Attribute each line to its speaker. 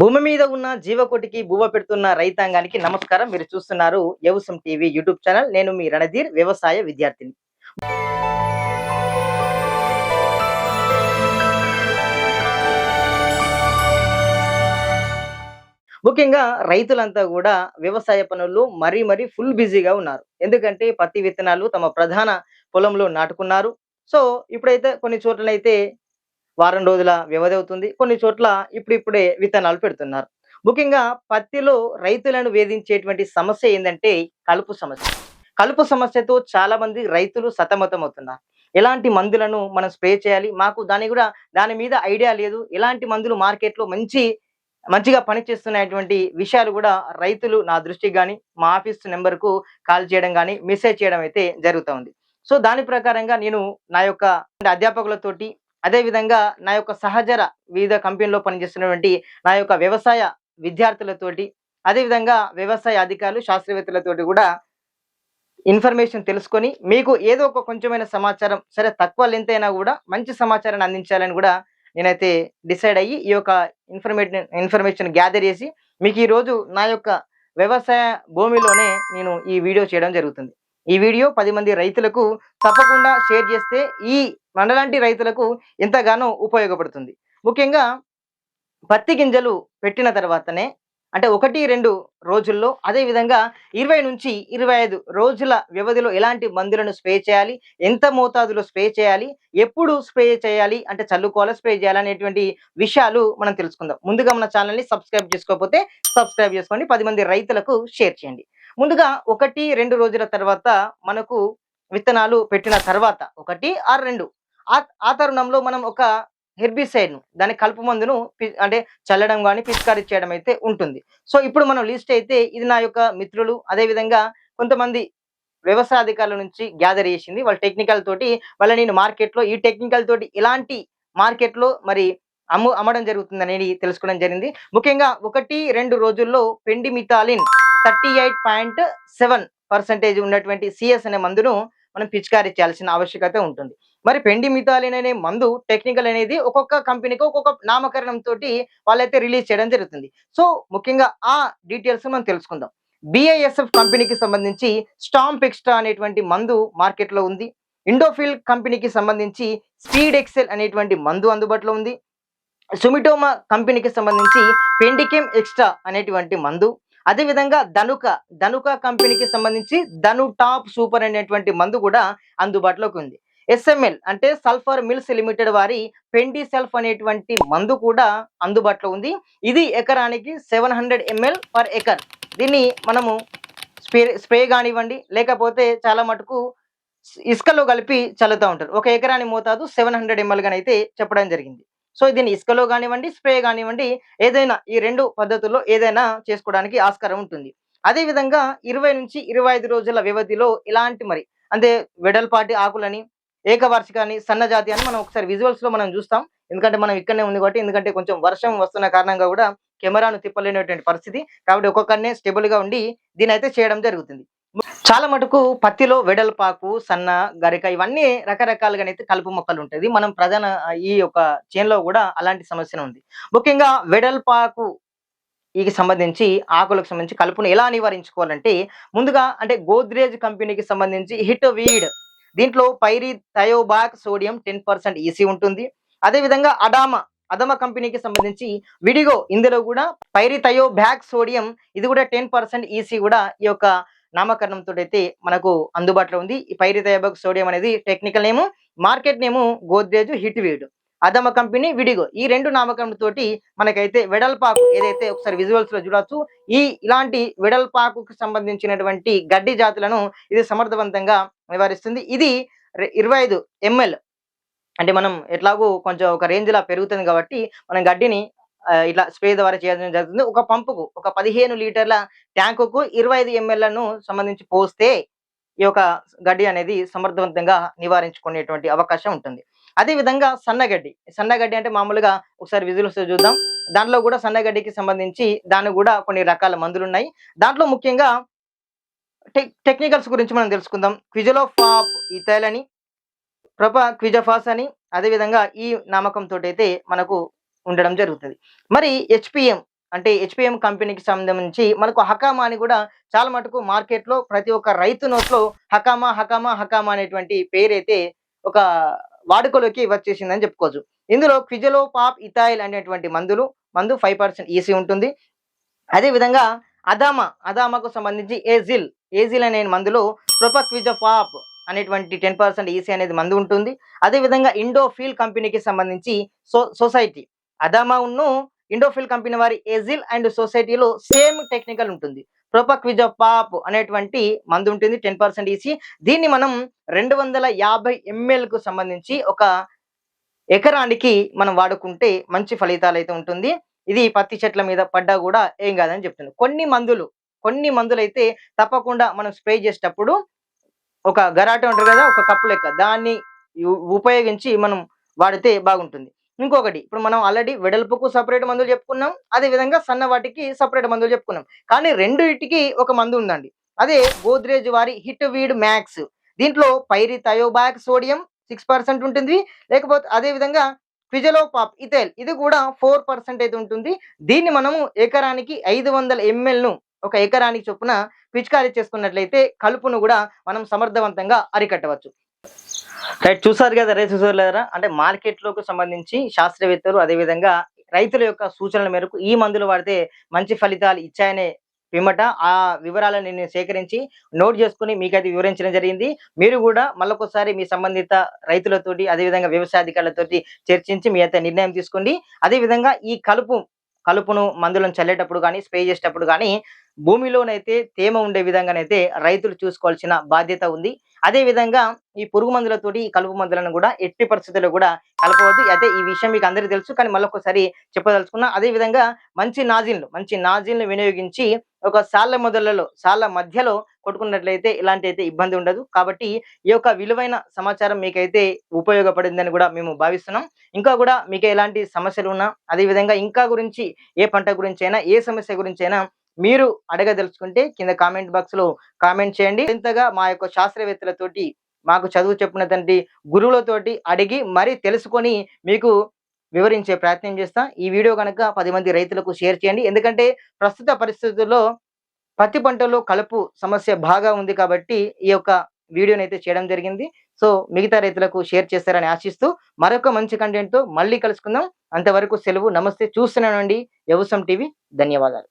Speaker 1: భూమి మీద ఉన్న జీవకోటికి బువ్వ పెడుతున్న రైతాంగానికి నమస్కారం. మీరు చూస్తున్నారు యవసం టీవీ యూట్యూబ్ ఛానల్. నేను మీ రణధీర్ వ్యవసాయ విద్యార్థిని. ముఖ్యంగా రైతులంతా కూడా వ్యవసాయ పనుల్లో మరీ మరీ ఫుల్ బిజీగా ఉన్నారు. ఎందుకంటే పత్తి విత్తనాలు తమ ప్రధాన పొలంలో నాటుకున్నారు. సో ఇప్పుడైతే కొన్ని చోట్లనైతే వారం రోజుల వ్యవధి అవుతుంది. కొన్ని చోట్ల ఇప్పుడిప్పుడే విత్తనాలు పెడుతున్నారు. ముఖ్యంగా పత్తిలో రైతులను వేధించేటువంటి సమస్య ఏంటంటే కలుపు సమస్య. కలుపు సమస్యతో చాలా మంది రైతులు సతమతం అవుతున్నారు ఎలాంటి మందులను మనం స్ప్రే చేయాలి? మాకు దాని కూడా దాని మీద ఐడియా లేదు. ఎలాంటి మందులు మార్కెట్లో మంచి మంచిగా పనిచేస్తున్నటువంటి విషయాలు కూడా రైతులు నా దృష్టికి కానీ మా ఆఫీస్ నెంబర్కు కాల్ చేయడం కానీ మెసేజ్ చేయడం అయితే జరుగుతూ ఉంది సో దాని ప్రకారంగా నేను నా యొక్క అధ్యాపకులతోటి అదేవిధంగా నా యొక్క సహచర వివిధ కంపెనీలో పనిచేస్తున్నటువంటి నా యొక్క వ్యవసాయ విద్యార్థులతోటి అదే విధంగా వ్యవసాయ అధికారులు శాస్త్రవేత్తలతోటి కూడా ఇన్ఫర్మేషన్ తెలుసుకొని మీకు ఏదో ఒక కొంచెమైన సమాచారం సరే తక్కువ లెంత్ అయినా కూడా మంచి సమాచారాన్ని అందించాలని కూడా నేనైతే డిసైడ్ అయ్యి ఈ యొక్క ఇన్ఫర్మేషన్ ఇన్ఫర్మేషన్ గ్యాదర్ చేసి మీకు ఈ రోజు నా యొక్క వ్యవసాయ భూమిలోనే నేను ఈ వీడియో చేయడం జరుగుతుంది. ఈ వీడియో పది మంది రైతులకు తప్పకుండా షేర్ చేస్తే ఈ మనలాంటి రైతులకు ఎంతగానో ఉపయోగపడుతుంది. ముఖ్యంగా పత్తి గింజలు పెట్టిన తర్వాతనే అంటే ఒకటి రెండు రోజుల్లో అదేవిధంగా ఇరవై నుంచి ఇరవై ఐదు రోజుల వ్యవధిలో ఎలాంటి మందులను స్ప్రే చేయాలి ఎంత మోతాదులో స్ప్రే చేయాలి ఎప్పుడు స్ప్రే చేయాలి అంటే చల్లుకోవాలి స్ప్రే చేయాలి అనేటువంటి విషయాలు మనం తెలుసుకుందాం. ముందుగా మన ఛానల్ని సబ్స్క్రైబ్ చేసుకోకపోతే సబ్స్క్రైబ్ చేసుకోండి పది మంది రైతులకు షేర్ చేయండి. ముందుగా ఒకటి రెండు రోజుల తర్వాత మనకు విత్తనాలు పెట్టిన తర్వాత ఒకటి ఆరు రెండు. ఆ తరుణంలో మనం ఒక హెర్బిసైడ్ను దాని కలుపు మందును పి- అంటే చల్లడం కానీ పిచికారీ చేయడం అయితే ఉంటుంది. సో ఇప్పుడు మనం లిస్ట్ అయితే ఇది నా యొక్క మిత్రులు అదే విధంగా కొంతమంది వ్యవసాయ అధికారుల నుంచి గ్యాదర్ చేసింది. వాళ్ళ టెక్నికల్ తోటి వాళ్ళ నేను మార్కెట్లో ఈ టెక్నికల్ తోటి ఇలాంటి మార్కెట్లో మరి అమ్ము అమ్మడం జరుగుతుంది అనేది తెలుసుకోవడం జరిగింది. ముఖ్యంగా ఒకటి రెండు రోజుల్లో pendimethalin thirty eight point seven percentage ఉన్నటువంటి సిఎస్ అనే మందును మనం పిచికారీ చేయాల్సిన ఆవశ్యకత ఉంటుంది. మరి పెండిమిథాలిన్ అనే మందు టెక్నికల్ అనేది ఒక్కొక్క కంపెనీకి ఒక్కొక్క నామకరణం తోటి వాళ్ళైతే రిలీజ్ చేయడం జరుగుతుంది. సో ముఖ్యంగా ఆ డీటెయిల్స్ మనం తెలుసుకుందాం. బిఐఎస్ఎఫ్ కంపెనీకి సంబంధించి స్టాంప్ ఎక్స్ట్రా అనేటువంటి మందు మార్కెట్లో ఉంది. ఇండోఫిల్ కంపెనీకి సంబంధించి స్పీడ్ ఎక్సెల్ అనేటువంటి మందు అందుబాటులో ఉంది. సుమిటోమా కంపెనీకి సంబంధించి పెండికెమ్ ఎక్స్ట్రా అనేటువంటి మందు అదేవిధంగా ధనుక ధనుక కంపెనీకి సంబంధించి ధను టాప్ సూపర్ అనేటువంటి మందు కూడా అందుబాటులోకి ఉంది. ఎస్ఎంఎల్ అంటే సల్ఫర్ మిల్స్ లిమిటెడ్ వారి పెండి సెల్ఫ్ అనేటువంటి మందు కూడా అందుబాటులో ఉంది. ఇది ఎకరానికి seven hundred ML per acre. దీన్ని మనము స్ప్రే స్ప్రే కానివ్వండి లేకపోతే చాలా మటుకు ఇసుకలో కలిపి చల్లుతూ ఉంటారు. ఒక ఎకరాని మోతాదు సెవెన్ హండ్రెడ్ ఎంఎల్ గానైతే చెప్పడం జరిగింది. సో దీన్ని ఇసుకలో కానివ్వండి స్ప్రే కానివ్వండి ఏదైనా ఈ రెండు పద్ధతుల్లో ఏదైనా చేసుకోవడానికి ఆస్కారం ఉంటుంది. అదే విధంగా ఇరవై నుంచి ఇరవై ఐదు రోజుల వ్యవధిలో ఇలాంటి మరి అంటే వెడల్పాటి ఆకులని ఏకవార్షికాన్ని సన్నజాతి అని మనం ఒకసారి విజువల్స్లో మనం చూస్తాం. ఎందుకంటే మనం ఇక్కడనే ఉంది కాబట్టి ఎందుకంటే కొంచెం వర్షం వస్తున్న కారణంగా కూడా కెమెరాను తిప్పలేనటువంటి పరిస్థితి. కాబట్టి ఒక్కొక్కరినే స్టేబుల్గా ఉండి దీని అయితే చేయడం జరుగుతుంది. చాలా మటుకు పత్తిలో వెడల్పాకు సన్న గరిక ఇవన్నీ రకరకాలుగానైతే కలుపు మొక్కలు ఉంటుంది మనం ప్రధాన ఈ యొక్క చేన్లో కూడా అలాంటి సమస్య ఉంది. ముఖ్యంగా వెడల్పాకు ఈ సంబంధించి ఆకులకు సంబంధించి కలుపును ఎలా నివారించుకోవాలంటే ముందుగా అంటే గోద్రేజ్ కంపెనీకి సంబంధించి హిట్ వీడ్ దీంట్లో pyrithiobac sodium ten percent EC ఉంటుంది. అదేవిధంగా అడామా అదమ కంపెనీకి సంబంధించి విడిగో ఇందులో కూడా పైరి థయో బ్యాక్ సోడియం ఇది కూడా టెన్ పర్సెంట్ ఈసీ కూడా ఈ యొక్క నామకరణంతో అయితే మనకు అందుబాటులో ఉంది. ఈ పైరితయాబక్ సోడియం అనేది technical name market name Godrej Hit Weed. Adama company విడిగో. ఈ రెండు నామకరణం తోటి మనకైతే వెడల్పాకు ఏదైతే ఒకసారి విజువల్స్లో చూడొచ్చు ఈ ఇలాంటి వెడల్పాకుకు సంబంధించినటువంటి గడ్డి జాతులను ఇది సమర్థవంతంగా నివారిస్తుంది. ఇది ఇరవై ఐదు ఎంఎల్. అంటే మనం ఎట్లాగో కొంచెం ఒక రేంజ్ లా పెరుగుతుంది కాబట్టి మనం గడ్డిని ఇట్లా స్ప్రే ద్వారా చేయడం జరుగుతుంది. ఒక పంపుకు ఒక పదిహేను లీటర్ల ట్యాంకుకు ఇరవై ఐదు ఎంఎల్లను సంబంధించి పోస్తే ఈ యొక్క గడ్డి అనేది సమర్థవంతంగా నివారించుకునేటువంటి అవకాశం ఉంటుంది. అదే విధంగా సన్నగడ్డి సన్నగడ్డి అంటే మామూలుగా ఒకసారి విజులు చూద్దాం. దాంట్లో కూడా సన్నగడ్డికి సంబంధించి దాని కూడా కొన్ని రకాల మందులు ఉన్నాయి దాంట్లో ముఖ్యంగా టెక్ టెక్నికల్స్ గురించి మనం తెలుసుకుందాం. క్విజలోఫాప్ ఇథైల్ అని ప్రొపా క్విజఫాస్ అని అదేవిధంగా ఈ నామకంతో అయితే మనకు ఉండడం జరుగుతుంది. మరి హెచ్పిఎం అంటే హెచ్పిఎం కంపెనీకి సంబంధించి మనకు హకామా అని కూడా చాలా మటుకు మార్కెట్లో ప్రతి ఒక్క రైతు నోట్లో హకామా హకామా హకామా అనేటువంటి పేరైతే ఒక వాడుకలోకి వచ్చేసిందని చెప్పుకోవచ్చు. ఇందులో క్విజలో పాప్ ఇథాయిల్ అనేటువంటి మందులు మందు ఫైవ్ పర్సెంట్ ఈసీ ఉంటుంది. అదే విధంగా అదామా అదామాకు సంబంధించి ఏజిల్ ఏజిల్ అనే మందులో ప్రొపక్విజపాప్ అనేటువంటి టెన్ పర్సెంట్ ఈసీ అనేది మందు ఉంటుంది. అదే విధంగా కంపెనీకి సంబంధించి సో సొసైటీ అదామా ఉన్ను ఇండోఫిల్ కంపెనీ వారి ఏజిల్ అండ్ సొసైటీలో సేమ్ టెక్నికల్ ఉంటుంది. ప్రొపక్విజపాప్ అనేటువంటి మందు ఉంటుంది టెన్ పర్సెంట్ ఈసీ. దీన్ని మనం రెండు వందల యాభై ఎంఎల్కు సంబంధించి ఒక ఎకరానికి మనం వాడుకుంటే మంచి ఫలితాలు అయితే ఉంటుంది. ఇది పత్తి చెట్ల మీద పడ్డా కూడా ఏం కాదని చెప్తుంది కొన్ని మందులు కొన్ని మందులు అయితే తప్పకుండా మనం స్ప్రే చేసేటప్పుడు ఒక గరాట ఉంటుంది కదా ఒక కప్పు లెక్క దాన్ని ఉపయోగించి మనం వాడితే బాగుంటుంది. ఇంకొకటి ఇప్పుడు మనం ఆల్రెడీ వెడల్పుకు సపరేట్ మందులు చెప్పుకున్నాం అదే విధంగా సన్న వాటికి సపరేట్ మందులు చెప్పుకున్నాం. కానీ రెండుటికి ఒక మందు ఉందండి. అదే గోద్రేజ్ వారి హిట్ వీడ్ మ్యాక్స్. దీంట్లో pyrithiobac sodium six percent ఉంటుంది లేకపోతే అదే విధంగా ఇథైల్ ఇది కూడా ఫోర్ పర్సెంట్ అయితే ఉంటుంది. దీన్ని మనము ఎకరానికి ఐదు వందల ఎంఎల్ను ఒక ఎకరానికి చొప్పున పిచికారీ చేసుకున్నట్లయితే కలుపును కూడా మనం సమర్థవంతంగా అరికట్టవచ్చు. రైట్ చూసారు కదా రైతు చూసారు అంటే మార్కెట్లోకి సంబంధించి శాస్త్రవేత్తలు అదే విధంగా రైతుల యొక్క సూచనల మేరకు ఈ మందులు వాడితే మంచి ఫలితాలు ఇచ్చాయనే పిమ్మట ఆ వివరాలను నేను సేకరించి నోట్ చేసుకుని మీకైతే వివరించడం జరిగింది. మీరు కూడా మళ్ళొకసారి మీ సంబంధిత రైతులతోటి అదేవిధంగా వ్యవసాయ అధికారులతోటి చర్చించి మీ అయితే నిర్ణయం తీసుకోండి. అదేవిధంగా ఈ కలుపు కలుపును మందులను చల్లేటప్పుడు కానీ స్ప్రే చేసేటప్పుడు కానీ భూమిలోనైతే తేమ ఉండే విధంగానైతే రైతులు చూసుకోవాల్సిన బాధ్యత ఉంది. అదే విధంగా ఈ పురుగు మందులతోటి ఈ కలుపు మందులను కూడా ఎట్టి పరిస్థితుల్లో కూడా కలపవద్దు. అయితే ఈ విషయం మీకు అందరికీ తెలుసు కానీ మళ్ళొకసారి చెప్పదలుచుకున్నా అదే విధంగా మంచి నాజిన్లు మంచి నాజిన్లు వినియోగించి ఒక సాళ్ళ మొదలలో సాళ్ళ మధ్యలో కొట్టుకున్నట్లయితే ఇలాంటి అయితే ఇబ్బంది ఉండదు. కాబట్టి ఈ యొక్క విలువైన సమాచారం మీకైతే ఉపయోగపడిందని కూడా మేము భావిస్తున్నాం. ఇంకా కూడా మీకు ఎలాంటి సమస్యలు ఉన్నా అదే విధంగా ఇంకా గురించి ఏ పంట గురించి అయినా ఏ సమస్య గురించి అయినా మీరు అడగదలుచుకుంటే కింద కామెంట్ బాక్స్లో కామెంట్ చేయండి. ఇంతగా మా యొక్క శాస్త్రవేత్తలతోటి మాకు చదువు చెప్పినటువంటి గురువులతోటి అడిగి మరీ తెలుసుకొని మీకు వివరించే ప్రయత్నం చేస్తాం. ఈ వీడియో కనుక పది మంది రైతులకు షేర్ చేయండి. ఎందుకంటే ప్రస్తుత పరిస్థితుల్లో పత్తి పంటలో కలుపు సమస్య బాగా ఉంది కాబట్టి ఈ యొక్క వీడియోని అయితే చేయడం జరిగింది. సో మిగతా రైతులకు షేర్ చేస్తారని ఆశిస్తూ మరొక మంచి కంటెంట్తో మళ్ళీ కలుసుకుందాం. అంతవరకు సెలవు. నమస్తే. చూస్తున్నానండి. వ్యవసాయం టీవీ. ధన్యవాదాలు.